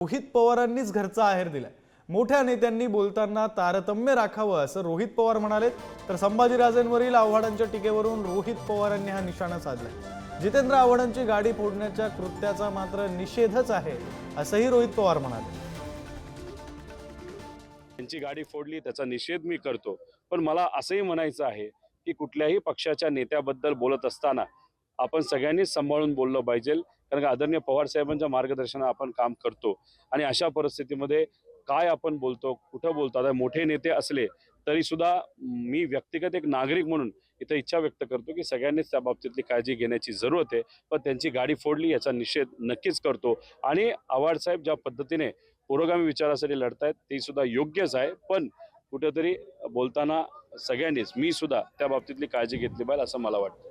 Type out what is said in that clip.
रोहित पवारांनीच घरचा आहेर दिलाय. मोठ्या नेत्यांनी बोलताना तारतम्य राखावं असं रोहित पवार म्हणाले. तर संभाजीराजेंवरील आव्हाडांच्या टीकेवरून रोहित पवारांनी हा निशाणा साधलाय. जितेंद्र आव्हाडांची गाडी फोडण्याच्या कृत्याचा मात्र निषेधच आहे असंही रोहित पवार म्हणाले. त्यांची गाडी फोडली त्याचा निषेध मी करतो. पण मला असंही म्हणायचं आहे की कुठल्याही पक्षाच्या नेत्याबद्दल बोलत असताना आपण सगळ्यांनीच सांभाळून बोललं पाहिजे. कारण का आदरणीय पवार साहेबांच्या मार्गदर्शनात आपण काम करतो. आणि अशा परिस्थितीमध्ये काय आपण बोलतो कुठं बोलतो आता मोठे नेते असले तरी सुद्धा मी व्यक्तिगत एक नागरिक म्हणून इथं इच्छा व्यक्त करतो की सगळ्यांनीच त्या बाबतीतली काळजी घेण्याची जरूरत आहे. पण त्यांची गाडी फोडली याचा निषेध नक्कीच करतो. आणि आव्हाडसाहेब ज्या पद्धतीने पुरोगामी विचारासाठी लढतायत ते सुद्धा योग्यच आहे. पण कुठेतरी बोलताना सगळ्यांनीच मी सुद्धा त्या बाबतीतली काळजी घेतली पाहिजे असं मला वाटतं.